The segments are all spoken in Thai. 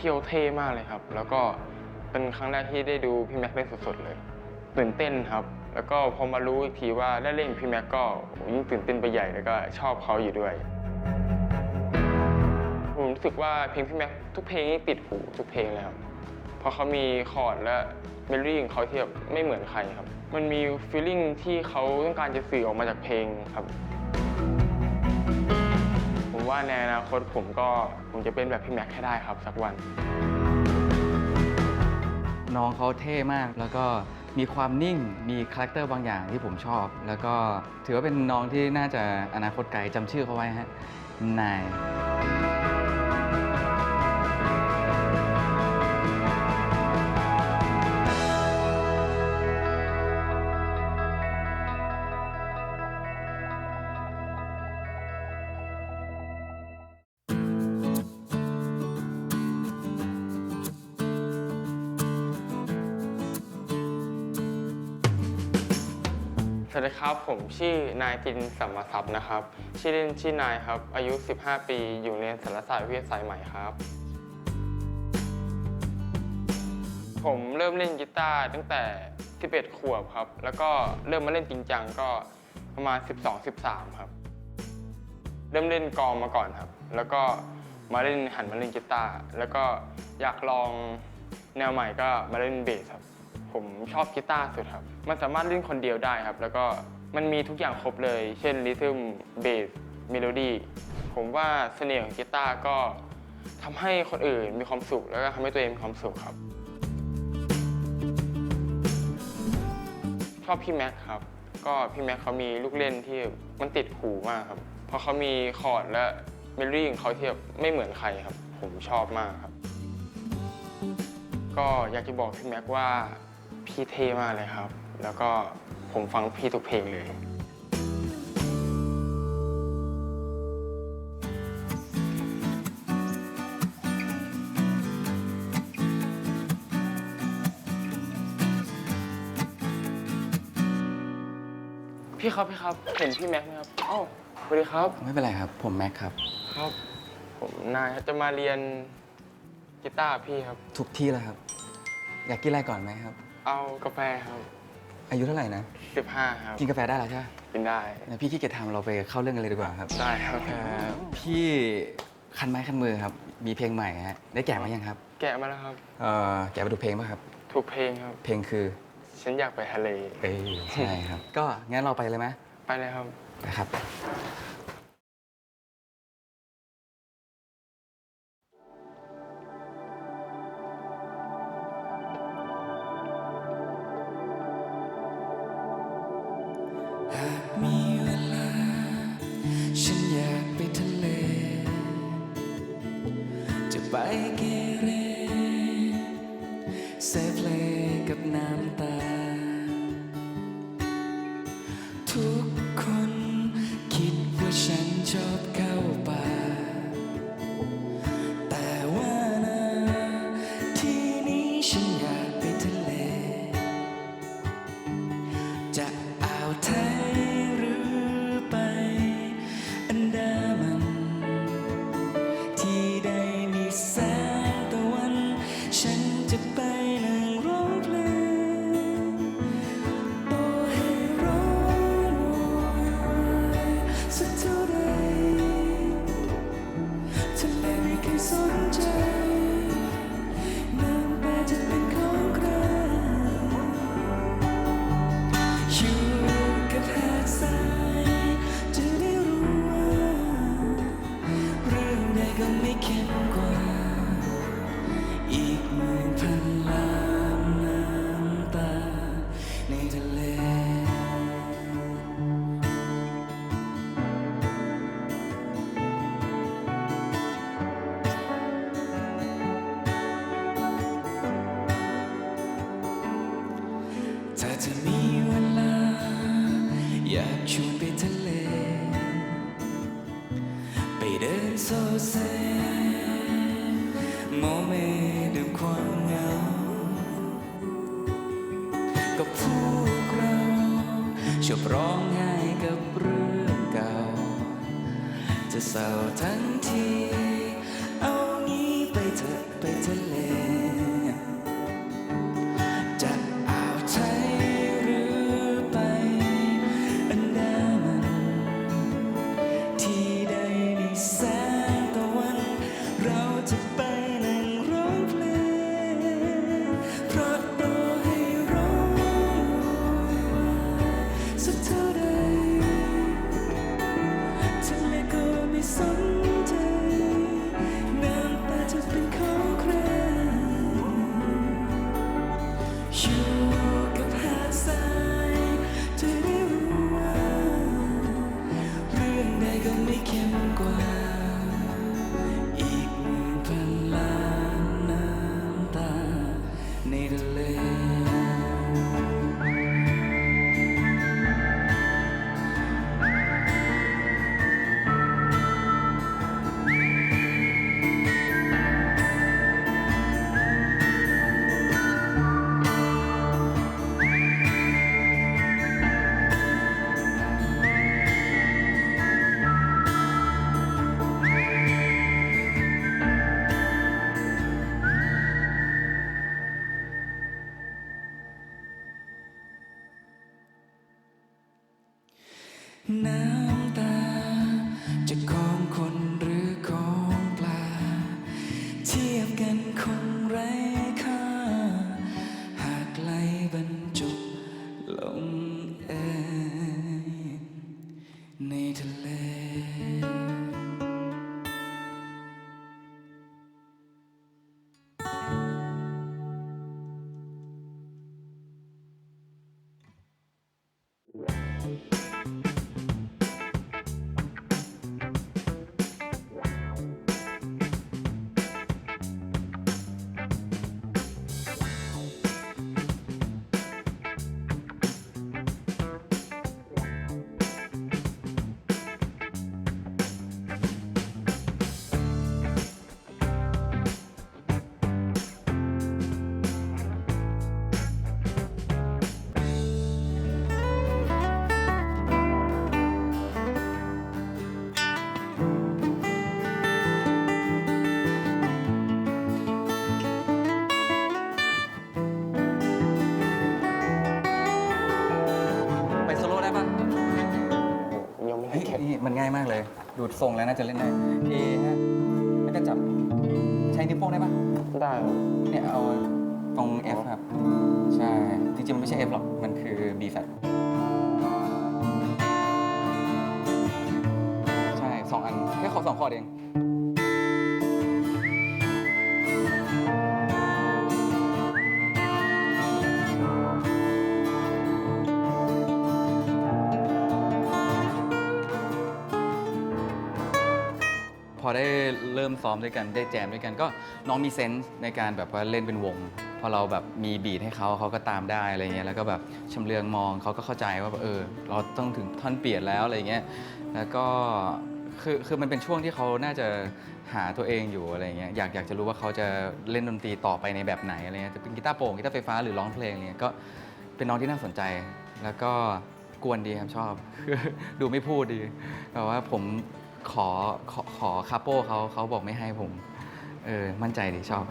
พี่โอเท่มากเลยครับ แล้วก็เป็นครั้งแรกที่ได้ดูพี่แม็กซ์เล่นสดๆเลยตื่นเต้นครับ แล้วก็พอมารู้อีกทีว่าได้เล่นกับพี่แม็กก็ยิ่งตื่นเต้นไปใหญ่แล้วก็ชอบเขาอยู่ด้วย ผมรู้สึกว่าเพลงพี่แม็กทุกเพลงนี่ติดหูทุกเพลงเลยครับเพราะเขามีคอร์ดและเมโลดี้ของเขาที่แบบไม่เหมือนใครครับ มันมีฟีลลิ่งที่เขาต้องการจะสื่อออกมาจากเพลงครับ ว่าในอนาคตผมก็ผมจะเป็นแบบพี่แม็กซ์ให้ได้ครับสักวัน น้องเขาเท่มากแล้วก็มีความนิ่งมีคาแรคเตอร์บางอย่างที่ผมชอบ แล้วก็ถือว่าเป็นน้องที่น่าจะอนาคตไกลจำชื่อเขาไว้ฮะนาย วัสดีครับ ผมชื่อนายจินสัมมาทรัพย์นะครับ ชื่อเล่นชื่อนายครับ อายุ 15 ปี อยู่เรียนสารศาสตร์วิทยาสายใหม่ครับ ผมเริ่มเล่นกีตาร์ตั้งแต่ 11 ขวบครับ แล้วก็เริ่มมาเล่นจริงจังก็ประมาณ 12-13 ครับ เริ่มเล่นกองมาก่อนครับ แล้วก็มาเล่นหันมาเล่นกีตาร์ แล้วก็อยากลองแนวใหม่ก็มาเล่นเบสครับ ผมชอบกีตาร์สุดครับ มันสามารถเล่นคนเดียวได้ครับ แล้วก็มันมีทุกอย่างครบเลย เช่นริทึมเบสเมโลดี้ผมว่าเสน่ห์ของกีตาร์ก็ทำให้คนอื่นมีความสุข แล้วก็ทำให้ตัวเองมีความสุขครับ ชอบพี่แม็กครับ ก็พี่แม็กเขามีลูกเล่นที่มันติดหูมากครับ เพราะเขามีคอร์ดและเมโลดี้ของเขาที่แบบไม่เหมือนใครครับ ผมชอบมากครับ ก็อยากจะบอกพี่แม็กว่า พี่เท่มากเลยครับ แล้วก็ผมฟังพี่ทุกเพลงเลย พี่ครับพี่ครับเห็นพี่แม็กซ์ไหมครับอ้าวสวัสดีครับไม่เป็นไรครับ ผมแม็กครับ ครับ ผมนายครับจะมาเรียนกีตาร์พี่ครับ ทุกที่แล้วครับ อยากกินอะไรก่อนไหมครับ เอากาแฟครับ อายุเท่าไหร่นะ15ครับ กินกาแฟได้แล้วใช่ไหมกินได้ งั้นพี่ขี้เกียจทำเราไปเข้าเรื่องกันเลยดีกว่าครับได้ครับ เอ่อพี่คันไม้คันมือครับ มีเพลงใหม่ฮะได้แกะมายังครับแกะมาแล้วครับ เอ่อแกะไปดูเพลงป่ะครับ ถูกเพลงครับ เพลงคือฉันอยากไปทะเล เอ้ยใช่ครับ ก็งั้นเราไปเลยไหมไปเลยครับ นะครับ ไปเกเชอบร้องไห้กับเรื่องเก่า จะเศร้าทั้งที เอางี้ไปเถอะไปทะเล รื่องใยบกันคงไร้ ทรงแล้วน่าจะเล่นได้ A ฮะแล้วก็จับใช้นิ้วโป้งได้ปะได้ครับเนี่ยเอาตรง F ครับ ใช่ จริงๆมันไม่ใช่ F หรอก มันคือ B flat ใช่สองอันแค่ขอสองคอร์ดเอง ได้เริ่มซ้อมด้วยกันได้แจมด้วยกันก็น้องมีเซนส์ในการแบบว่าเล่นเป็นวง พอเราแบบมีบีทให้เขาเขาก็ตามได้อะไรเงี้ยแล้วก็แบบชำเลืองมองเขาก็เข้าใจว่าแบบเออ เราต้องถึงท่อนเปลี่ยนแล้วอะไรเงี้ยแล้วก็คือคือมันเป็นช่วงที่เขาน่าจะหาตัวเองอยู่อะไรเงี้ยอยากอยากจะรู้ว่าเขาจะเล่นดนตรีต่อไปในแบบไหนอะไรเงี้ยจะเป็นกีตาร์โปร่งกีตาร์ไฟฟ้าหรือร้องเพลงอะไรเงี้ยก็เป็นน้องที่น่าสนใจ แล้วก็กวนดีครับชอบ ดูไม่พูดดีแบบว่าผม ขอขอขอคาโป้เขาเขาบอกไม่ให้ผม เออ มั่นใจดีชอบ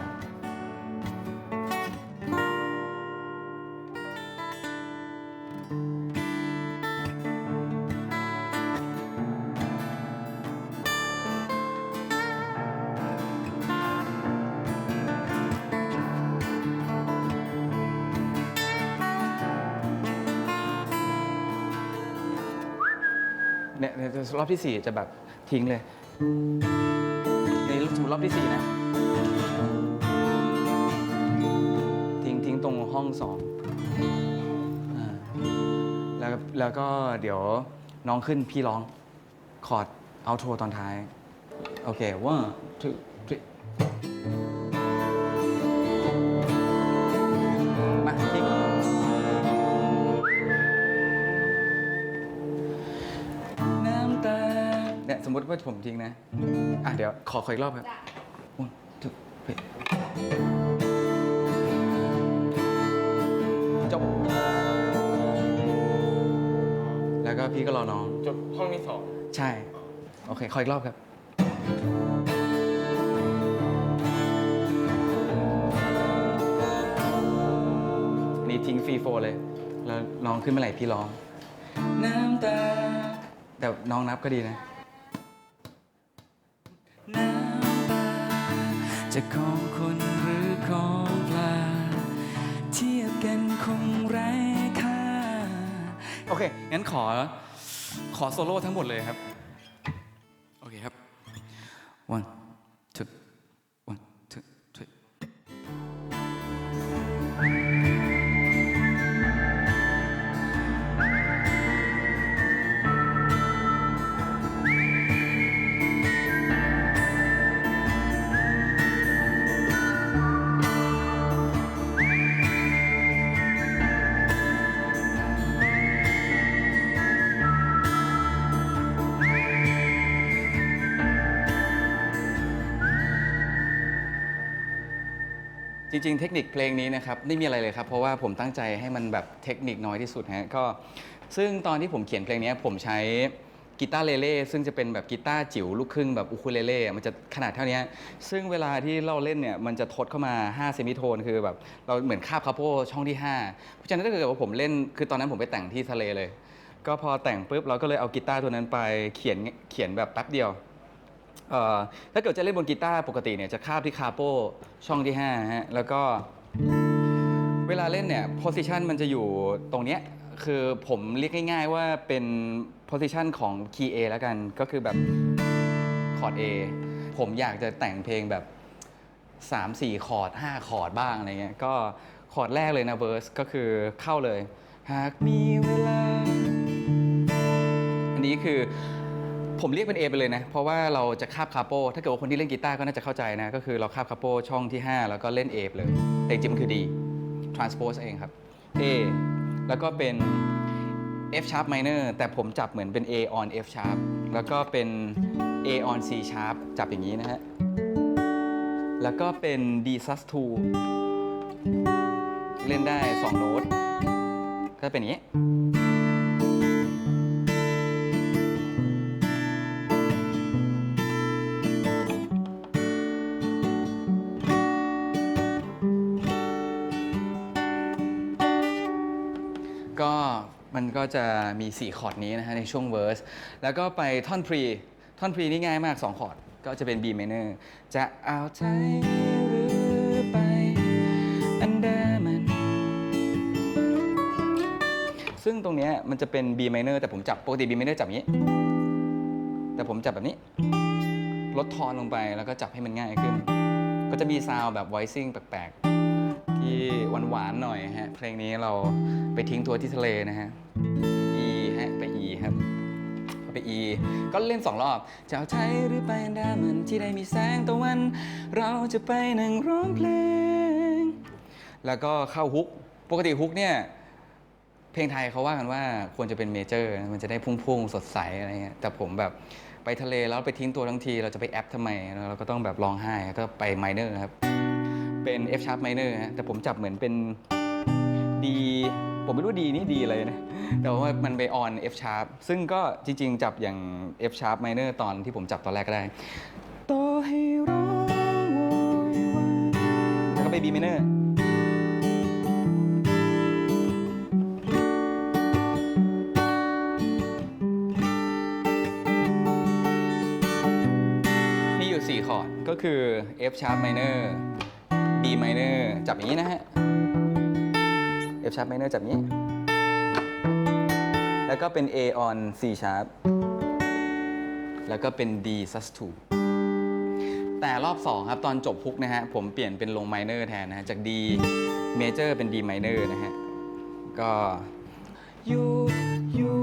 เนี่ยเนี่ยรอบที่สี่จะแบบ ทิ้งเลยในสมมติรอบที่สี่นะ ทิ้งทิ้งตรงห้องสองอ่าแล้วแล้วก็เดี๋ยวน้องขึ้นพี่ร้อง คอร์ดเอาโทตอนท้าย โอเค one two ผมจริงนะ อะเดี๋ยวขอขออีกรอบครับจบจบ แล้วก็พี่ก็รอน้อง จบห้องที่สองใช่ โอเค ขออีกรอบครับนี่ทิ้งฟรีโฟเลย แล้วน้องขึ้นเมื่อไหร่พี่ร้อง น้ำตา แต่น้องนับก็ดีนะ จะของคนหรือของปลา เทียบกันคงไร้ค่า โอเค งั้นขอ ขอโซโล่ทั้งหมดเลยครับ โอเคครับ one จริงๆ เทคนิคเพลงนี้นะครับไม่มีอะไรเลยครับ เพราะว่าผมตั้งใจให้มันแบบเทคนิคน้อยที่สุดฮะก็ซึ่งตอนที่ผมเขียนเพลงนี้ผมใช้กีตาร์เลเล่ซึ่งจะเป็นแบบกีตาร์จิ๋วลูกครึ่งแบบอูคูเลเล่มันจะขนาดเท่านี้ ซึ่งเวลาที่เราเล่นเนี่ยมันจะทดเข้ามา 5 เซมิโทน คือแบบเราเหมือนคาบคาโปช่องที่ 5 เพราะฉะนั้นถ้าเกิดว่าผมเล่นคือตอนนั้นผมไปแต่งที่ทะเลเลย ก็พอแต่งปุ๊บเราก็เลยเอากีตาร์ตัวนั้นไปเขียนเขียนแบบแป๊บเดียว เอ่อถ้าเกิดจะเล่นบนกีตาร์ปกติเนี่ยจะคาบที่คาโปช่องที่5ฮะแล้วก็เวลาเล่นเนี่ยโพซิชันมันจะอยู่ตรงเนี้ยคือผมเรียกง่าย ๆว่าเป็นโพซิชันของคีย์ A แล้วกันก็คือแบบคอร์ด A ผมอยากจะแต่งเพลงแบบ 3 4 คอร์ด 5 คอร์ดบ้างอะไรเงี้ยก็คอร์ดแรกเลยนะเว r ร์สก็คือเข้าเลย หากมีเวลา อันนี้คือ ผมเรียกเป็น A ไปเลยนะ เพราะว่าเราจะคาบคาโป ถ้าเกิดว่าคนที่เล่นกีตาร์ก็น่าจะเข้าใจนะ ก็คือเราคาบคาโปช่องที่ 5 แล้วก็เล่น A ไปเลย แต่จริงมันคือ D transpose เองครับ A แล้วก็เป็น F sharp minor แต่ผมจับเหมือนเป็น A on F sharp แล้วก็เป็น A on C sharp จับอย่างนี้นะฮะ แล้วก็เป็น D sus 2เล่นได้ 2 โน้ต ก็เป็นอย่างนี้ ก็จะมี 4 คอร์ดนี้นะฮะในช่วงเวอร์สแล้วก็ไปท่อนพรีท่อนพรีนี่ง่ายมาก 2 คอร์ด ก็จะเป็น B minor จะเอาใจหรือไปอันเดามันซึ่งตรงเนี้ยมันจะเป็น B minor แต่ผมจับปกติ B minor จับอย่างนี้ แต่ผมจับแบบนี้ ลดทอนลงไปแล้วก็จับให้มันง่ายขึ้น ก็จะมีซาวแบบ voicing แปลกๆ ที่หวานๆหน่อยฮะ เพลงนี้เราไปทิ้งตัวที่ทะเลนะฮะ E ฮะ ไป E ครับไป E ก็เล่น2รอบ เจ้าไทยหรือไปอันดามันที่ได้มีแสงตะวัน เราจะไปนั่งร้องเพลง แล้วก็เข้าฮุก ปกติฮุกเนี่ย เพลงไทยเขาว่ากันว่าควรจะเป็นเมเจอร์ มันจะได้พุ่งๆ สดใสอะไรเงี้ย แต่ผมแบบไปทะเลแล้วไปทิ้งตัวทั้งที เราจะไปแอปทำไม เราก็ต้องแบบร้องไห้ ก็ไปไมเนอร์ครับ เป็น F sharp minor ฮะแต่ผมจับเหมือนเป็น D ผมไม่รู้ D นี่ D อะไรนะ แต่ว่ามันไป on F sharp ซึ่งก็จริง ๆ จับอย่าง F sharp minor ตอนที่ผมจับตอนแรกก็ได้ต่อให้ร้องโวยวายแล้วก็ไป B minor มีอยู่ 4 คอร์ด ก็คือ F sharp minor B minor จับอย่างนี้นะฮะ F sharp minor จับอย่างนี้ แล้วก็เป็น A on C sharp แล้วก็เป็น D sus 2 แต่รอบ 2 ครับ ตอนจบฮุกนะฮะ ผมเปลี่ยนเป็นลง minor แทนนะฮะ จาก D major เป็น D minor นะฮะ ก็อยู่อยู่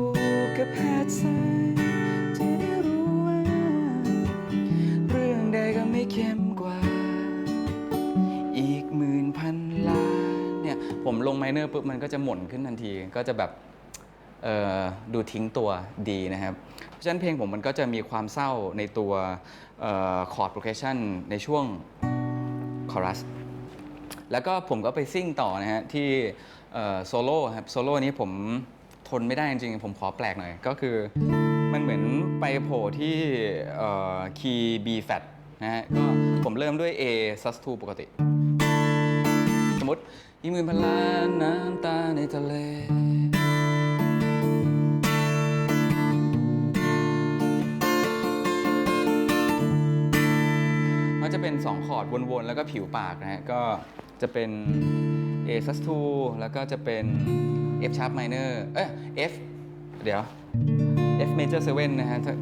กับแพทย์สายจะได้รู้ว่า เรื่องใดก็ไม่เข้ม ผมลงไมเนอร์ปุ๊บมันก็จะหม่นขึ้นทันที ก็จะแบบดูทิ้งตัวดีนะครับ เพราะฉะนั้นเพลงผมมันก็จะมีความเศร้าในตัวคอร์ดโปรเกชันในช่วงคอรัส แล้วก็ผมก็ไปซิ่งต่อนะฮะที่โซโล่ครับ โซโล่นี้ผมทนไม่ได้จริงๆ ผมขอแปลกหน่อย ก็คือมันเหมือนไปโผล่ที่คีย์ B flat นะฮะ ก็ผมเริ่มด้วย A sus 2ปกติ มมติยี่หมื่นพันล้านน้ำตาในทะเล มันจะเป็น 2 คอร์ดวนๆ แล้วก็ผิวปากนะฮะ ก็จะเป็น A sus 2 แล้วก็จะเป็น F sharp minor เอ้ย F เดี๋ยว F major 7นะฮะถ้า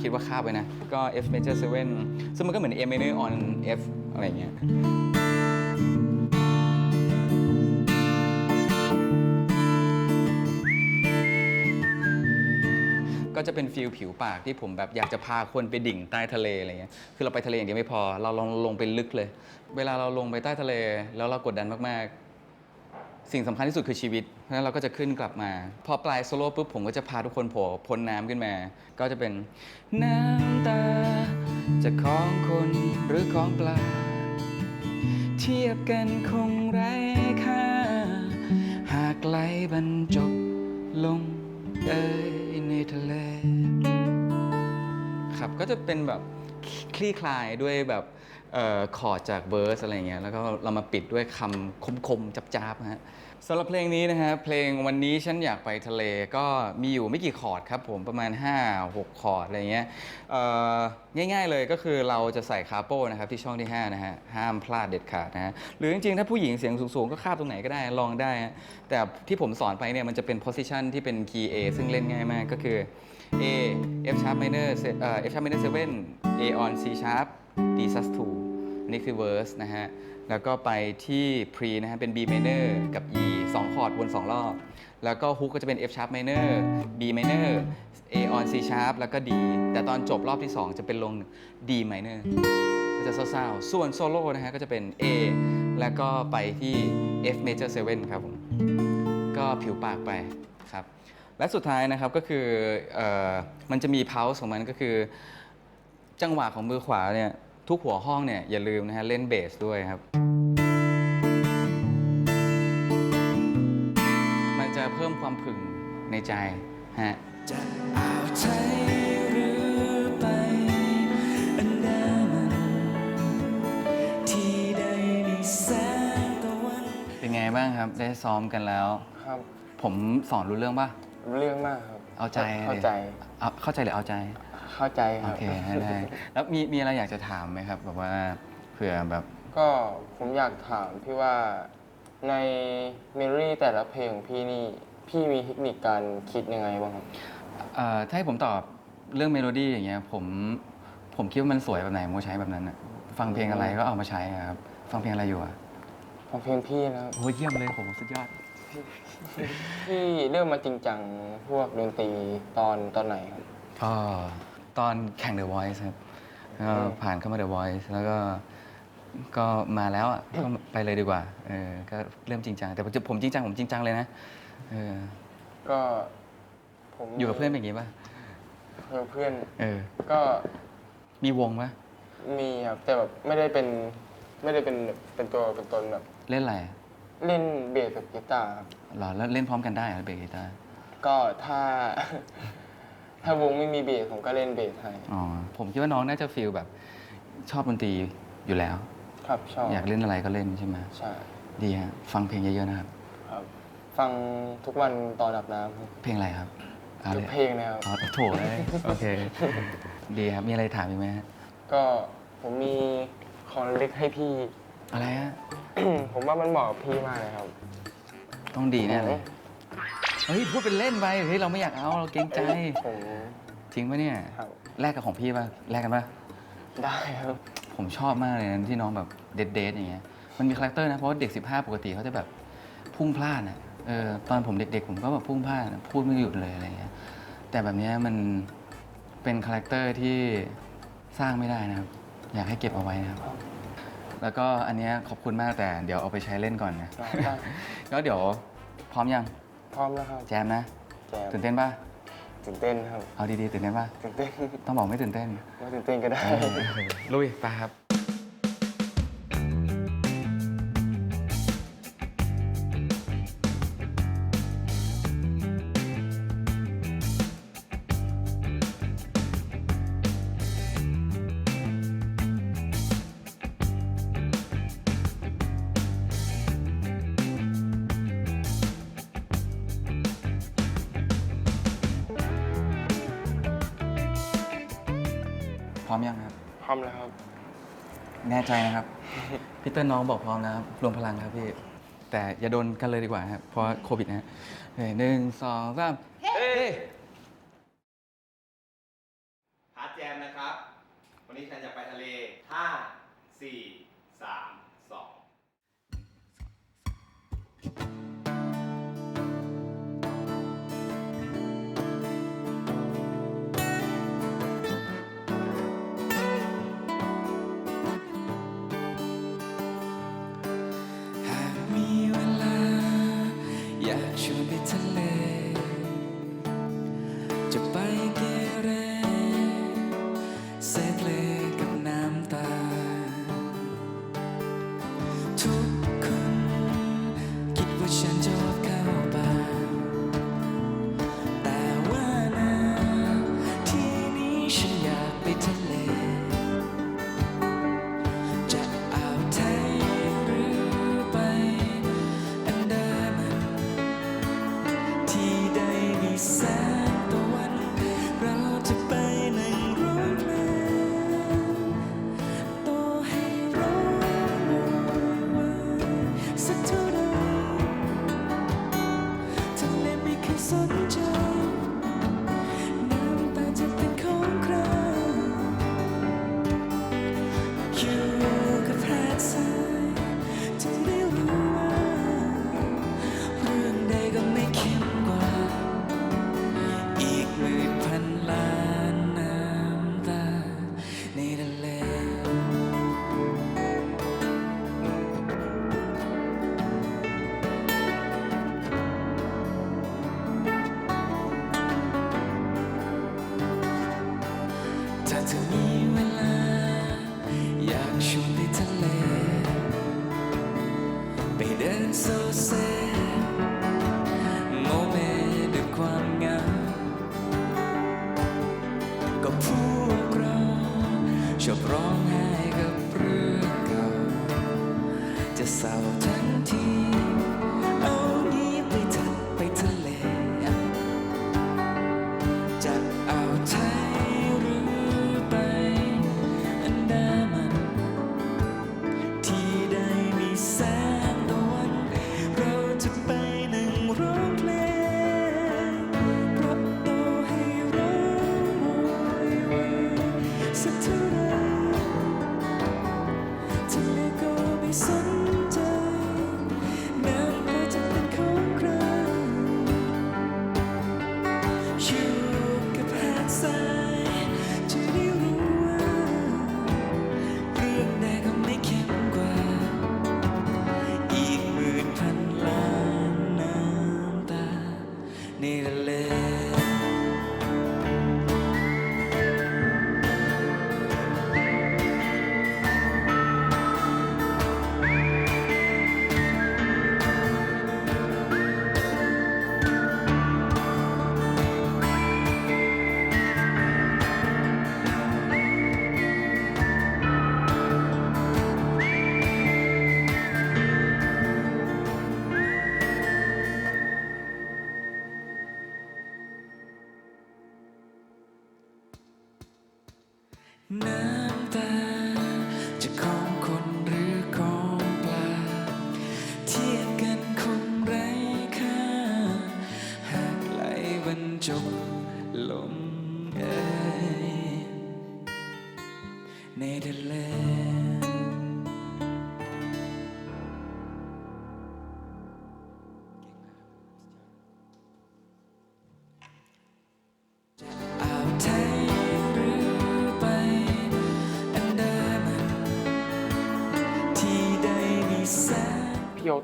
คิดว่าคาบไปนะ ก็ F major 7ซึ่งมันก็เหมือน A minor on F อะไรเงี้ย ก็จะเป็นฟิลผิวปากที่ผมแบบอยากจะพาคนไปดิ่งใต้ทะเลอะไรเงี้ย คือเราไปทะเลอย่างเดียวไม่พอ เราลองลงไปลึกเลย เวลาเราลงไปใต้ทะเล แล้วเรากดดันมากๆ สิ่งสำคัญที่สุดคือชีวิต เพราะฉะนั้นเราก็จะขึ้นกลับมา พอปลายโซโล่ปุ๊บผมก็จะพาทุกคนโผล่พ้นน้ำขึ้นมา ก็จะเป็นน้ำตาจะของคนหรือของปลา เทียบกันคงไร้ค่า หากไหลบรรจบลงเอย ในทะเลครับก็จะเป็นแบบคลี่คลายด้วยแบบออคอร์ดจากเวอร์สอะไรเงี้ยแล้วก็เรามาปิดด้วยคำคมๆจับๆนะฮะ สำหรับเพลงนี้นะฮะเพลงวันนี้ฉันอยากไปทะเลก็มีอยู่ไม่กี่คอร์ดครับผมประมาณ 5-6 คอร์ดอะไรเงี้ยง่ายๆเลยก็คือเราจะใส่คาโป้นะครับที่ช่องที่ 5 นะฮะห้ามพลาดเด็ดขาดนะฮะหรือจริงๆ ถ้าผู้หญิงเสียงสูงๆ ก็คาบตรงไหนก็ได้ลองได้ แต่ที่ผมสอนไปเนี่ยมันจะเป็น position ที่เป็น key A ซึ่งเล่นง่ายมากก็คือ A F sharp minor เอ่อ F sharp minor 7 A on C sharp D sus 2อันนี้คือ verse นะฮะ แล้วก็ไปที่ pre นะฮะเป็น B minor กับ E 2 คอร์ดวน 2 รอบ แล้วก็ hook ก็จะเป็น F sharp minor B minor A on C sharp แล้วก็ D แต่ตอนจบรอบที่ 2 จะเป็นลง D minor ก็จะเศร้าๆ ส่วนโซโล่นะฮะก็จะเป็น A แล้วก็ไปที่ F major 7 ครับผม ก็ผิวปากไปครับ และสุดท้ายนะครับก็คือเออมันจะมีเพาส์ของมันก็คือ จังหวะของมือขวาเนี่ยทุกหัวห้องเนี่ยอย่าลืมนะฮะเล่นเบสด้วยครับ ความผึ่งในใจฮะจากอ่าวไทยหรือไปอันดามันที่ได้มีแสงตะวันเป็นไงบ้างครับ ได้ซ้อมกันแล้ว ครับ ผมสอนรู้เรื่องป่ะ รู้เรื่องมากครับ เอาใจเข้าใจเอาเข้าใจหรือเอาใจ เข้าใจคโอรับ เคได้แล้วมีมีอะไรอยากจะถามไหมครับ แบบว่าเผื่อแบบก็ผมอยากถามพี่ว่าในเมโลดี้แต่ละเพลงของพี่นี่ พี่มีเทคนิคการคิดยังไงบ้างครับ เอ่อถ้าให้ผมตอบเรื่องเมโลดี้อย่างเงี้ยผมผมคิดว่ามันสวยแบบไหนผมก็ใช้แบบนั้นอะฟังเพลงอะไรก็เอามาใช้อะครับ ฟังเพลงอะไรอยู่อะของเพลงพี่นะครับโอ้ยเยี่ยมเลยผมสุดยอด พี่เริ่มมาจริงจังพวกดนตรีตอนตอนไหนครับ ก็ตอนแข่ง The Voice ครับก็อืม ผ่านเข้ามา The Voice แล้วก็ก็มาแล้วอะ ก็ไปเลยดีกว่าเออก็เริ่มจริงจังแต่ผมจะผมจริงจังผมจริงจังเลยนะ เออ ก็ผมอยู่กับเพื่อนเป็นอย่างงี้ป่ะ อยู่กับเพื่อน เออ ก็มีวงป่ะ มีครับ แต่แบบไม่ได้เป็นไม่ได้เป็นแบบเป็นตัวเป็นตนแบบ เล่นอะไรเล่นเบสกับกีตาร์ครับหรอแล้วเล่นพร้อมกันได้เหรอเบสกีตาร์ ก็ถ้า ถ้าวงไม่มีเบสผมก็เล่นเบสให้อ๋อ ผมคิดว่าน้องน่าจะฟีลแบบชอบดนตรีอยู่แล้ว ครับชอบอยากเล่นอะไรก็เล่นใช่ไหม ใช่ดีฮะ ฟังเพลงเยอะๆนะครับ ครับ ฟังทุกวันตอนอาบน้ำครับเพลงอะไรครับเอาทุเลกยเพลงนะครับ อ๋อโถเลยโอเค ดีครับ มีอะไรถามอีกไหมฮะก็ผมมีของเล็กให้พี่ อะไรฮะ ผมว่ามันเหมาะกับพี่มากเลยครับ ต้องดีแน่เลย เฮ้ย พูดเป็นเล่นไป เฮ้ย เราไม่อยากเอา เราเกรงใจ ผมจริงปะเนี่ย ครับแลกกับของพี่ป่ะแลกกันป่ะได้ครับ ผมชอบมากเลยนะที่น้องแบบเด็ดเดทอย่างเงี้ย มันมีคาแรคเตอร์นะ เพราะว่าเด็ก 15 ปกติเขาจะแบบพุ่งพลาดอะ เออตอนผมเด็กๆ ผมก็แบบพุ่งพลาดอะพูดไม่หยุดเลยอะไรเงี้ยแต่แบบเนี้ยมันเป็นคาแรคเตอร์ที่สร้างไม่ได้นะครับ อยากให้เก็บเอาไว้นะครับ แล้วก็อันเนี้ยขอบคุณมากแต่เดี๋ยวเอาไปใช้เล่นก่อนนะ ได้ แล้วเดี๋ยวพร้อมยังพร้อมแล้วครับแจมนะ แจมตื่นเต้นป่ะ ตื่นเต้นครับเอาดีๆ ตื่นเต้นป่ะ ตื่นเต้นต้องบอกไม่ตื่นเต้น ไม่ตื่นเต้นก็ได้ ลุยไปครับ แน่ใจนะครับ พี่เติ้ลน้องบอกพร้อมนะครับรวมพลังครับพี่ แต่อย่าโดนกันเลยดีกว่าครับเพราะโควิดนะเฮ้ยหนึ่งสองสามเฮ้ ถ้าเธอมีเวลา อยากชวนไปทะเล ไปเดินโซเซ so น้ำตา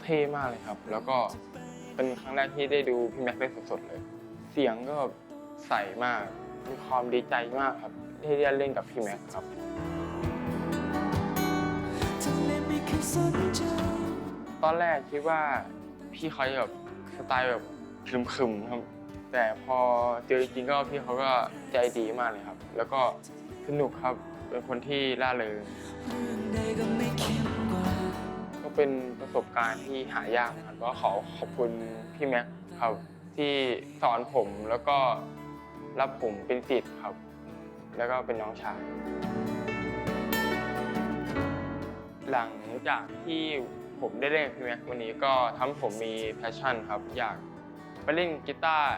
ท่มากเลยครับ แล้วก็เป็นครั้งแรกที่ได้ดูพี่แม็กซ์ได้สดๆเลย เสียงก็ใสมาก มีความดีใจมากครับ ที่ได้เล่นกับพี่แม็กซ์ครับ ตอนแรกคิดว่าพี่เขาแบบสไตล์แบบคลึมๆครับ แต่พอเจอจริงก็พี่เขาก็ใจดีมากเลยครับ แล้วก็สนุกครับ เป็นคนที่ร่าเริง เป็นประสบการณ์ที่หายากครับก็ขอขอบคุณพี่แม็กครับ ที่สอนผมแล้วก็รับผมเป็นศิษย์ครับ แล้วก็เป็นน้องชายหลังจากที่ผมได้เล่นพี่แม็กวันนี้ก็ทำใผมมีแพชชั่นครับ อยากไปเล่นกีตาร์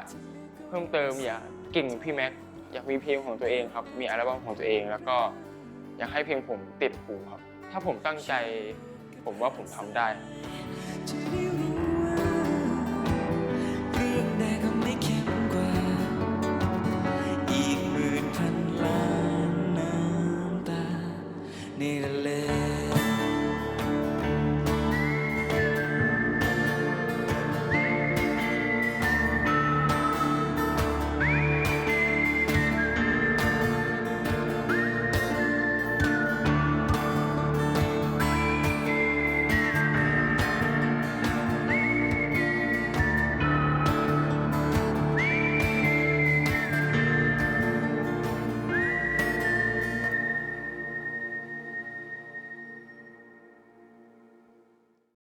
เพิ่มเติมอยากเก่งพี่แม็กอยากมีเพลงของตัวเองครับ มีอัลบั้มของตัวเอง แล้วก็อยากให้เพลงผมติดหูครับ ถ้าผมตั้งใจ ผมว่าผมทำได้